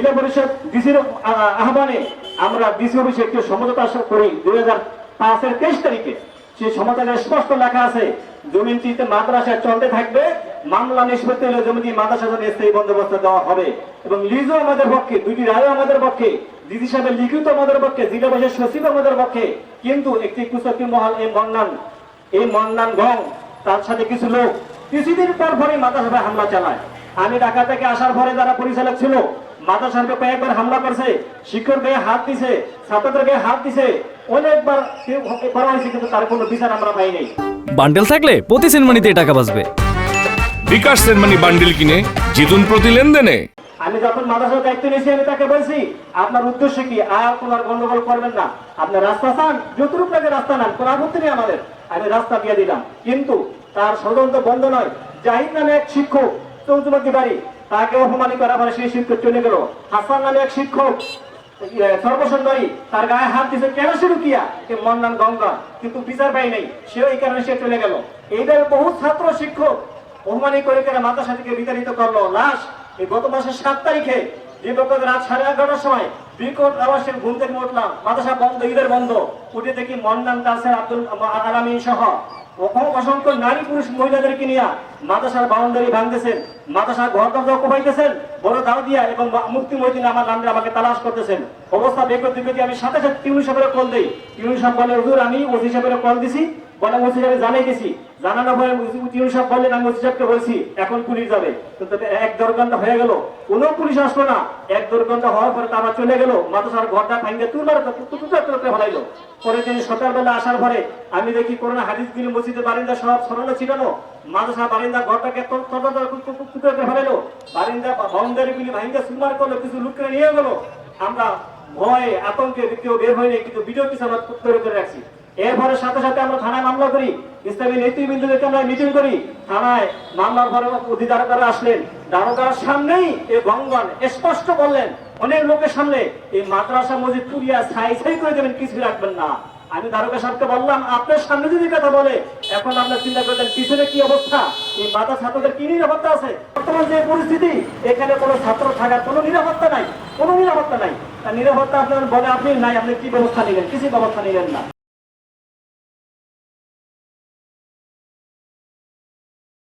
জেলা পরিষদ ডিসির আহ্বানে আমরা ডিসি অফিসে একটি সমঝোতা করি দুই হাজার পাঁচের তেইশ তারিখে। সেই সমঝোতায় স্পষ্ট লেখা আছে জমিটিতে মাদ্রাসা চলতে থাকবে, মামলা নিষ্পত্তি হলে জমিটি মাদ্রাসা জন্য স্থায়ী বন্দোবস্ত দেওয়া হবে। এবং লিজও আমাদের পক্ষে দুটি রায়ও আমাদের পক্ষে, ডিসি সাহেবের লিখিত আমাদের পক্ষে, জেলা পরিষদ সচিব আমাদের পক্ষে, কিন্তু একটি কুচকি মহল এই মন্নান এই মন্নান গং, তার সাথে কিছু লোক, কিছুদিন পর পরে মাদ্রাসায় হামলা চালায়। আমি ঢাকা থেকে আসার পরে যারা পরিচালক ছিল মাদ্রাসাকে কয়েকবার হামলা করছে শিক্ষক গায়ে হাত দিছে ছাত্রদের গায়ে হাত দিছে অনেকবার করা হয়েছে কিন্তু তার কোনো বিচার আমরা পাই নাই। বান্ডেল থাকলে প্রতি সেনমানিতে টাকা বাঁচবে। বিকাশ সেনমানি বান্ডিল কিনে জিতুন প্রতি লেনদেনে। আমি যখন মাদ্রাসার দায়িত্ব নিয়েছি আমি তাকে বলছি আপনার উদ্দেশ্য কি? আর কোন আর গন্ডগোল করবেন না। আপনি রাস্তা চান যতটুক লাগে রাস্তা নেন কোনো আপত্তি নেই আমাদের। আমি রাস্তা দিয়ে দিলাম। কিন্তু তার ষড়যন্ত্র বন্ধ নয়। জাহিদ নামে এক শিক্ষক চৌধুরী বাড়ি। তাকে অপমানি করা পরে সেই শিক্ষক চলে গেল। হাসান নামে এক শিক্ষক ইয়ে, সর্বসুন্দরী তার গায়ে হাত দিছে কেন সে রুকিয়া? কে মন্নান গঙ্গা কিন্তু বিচার পাই নাই। সেও এই কারণে সে চলে গেল। এইভাবে বহু ছাত্র শিক্ষক অপমানি করে করে মাদ্রাসা থেকে বিতাড়িত করল। লাশ এই গত মাসের সাত তারিখে দিবকত রাত সাড়ে এগারোটার সময় বিকট আবাসের ঘুম থেকে উঠলাম। মাদ্রাসা বন্ধ ঈদের বন্ধ। উঠে দেখি মন্নান দাসের আব্দুল আলামিন সহ অসংখ্য নারী পুরুষ মহিলাদেরকে নিয়ে মাদ্রাসার বাউন্ডারি ভাঙতেছেন, মাদ্রাসার ঘর দরজা কোপাইতেছেন, বড় দাও দিয়া এবং মুক্তি মহিদিন আমার নামে আমাকে তালাশ করতেছেন। অবস্থা বেকর দিকে আমি সাথে সাথে টিউন সাহেবের কল দিই। টিউন সাহেব বলে, হুজুর, আমি ওসি সাহেবের কল দিছি। বলে ওসি সাহেব জানাই গেছি। জানানোর পরে টিউন সাহেব বললেন, আমি ওসি সাহেবকে বলছি, এখন পুলিশ যাবে। কিন্তু এক দেড় ঘণ্টা হয়ে গেল। কোনো পুলিশ আসলো না। এক দেড় ঘণ্টা হওয়ার পরে তারা চলে গেল। মাদ্রাসার ঘরটা ভাঙে তুলবার তুলে ফেলাইলো। পরে দিন সকালবেলা আসার পরে আমি দেখি করোনা হাদিস দিল মসজিদের বারিন্দা সব সরানো ছিটানো। মাদ্রাসা বারিন্দা ঘরটাকে টুকরে ফেলাইলো। বারিন্দা বাউন্ডারি গুলি ভাঙ্গা সুমার করল, কিছু লোককে নিয়ে গেল। আমরা ভয়ে আতঙ্কে কেউ বের হয়নি, কিন্তু ভিডিও কিছু আমরা তৈরি করে রাখছি। এরপরে সাথে সাথে আমরা থানায় মামলা করি। ইসলামী নেতৃবৃন্দদেরকে আমরা মিটিং করি। থানায় মামলার পরে অধিদারকারা আসলেন। দারোগার সামনেই এই গঙ্গন স্পষ্ট বললেন অনেক লোকের সামনে এই মাদ্রাসা মসজিদ পুরিয়া ছাই ছাই করে দেবেন, কিছু রাখবেন না। আমি দারোগা সাহেবকে বললাম, আপনার সামনে যদি কথা বলে, এখন আপনার চিন্তা করতেন পিছনে কি অবস্থা? এই মাতা ছাত্রদের কি নিরাপত্তা আছে? বর্তমান যে পরিস্থিতি, এখানে কোনো ছাত্র থাকার কোনো নিরাপত্তা নাই, কোনো নিরাপত্তা নাই। তার নিরাপত্তা আপনার বলে আপনি নাই, আপনি কি ব্যবস্থা নিলেন? কিছু ব্যবস্থা নিলেন না।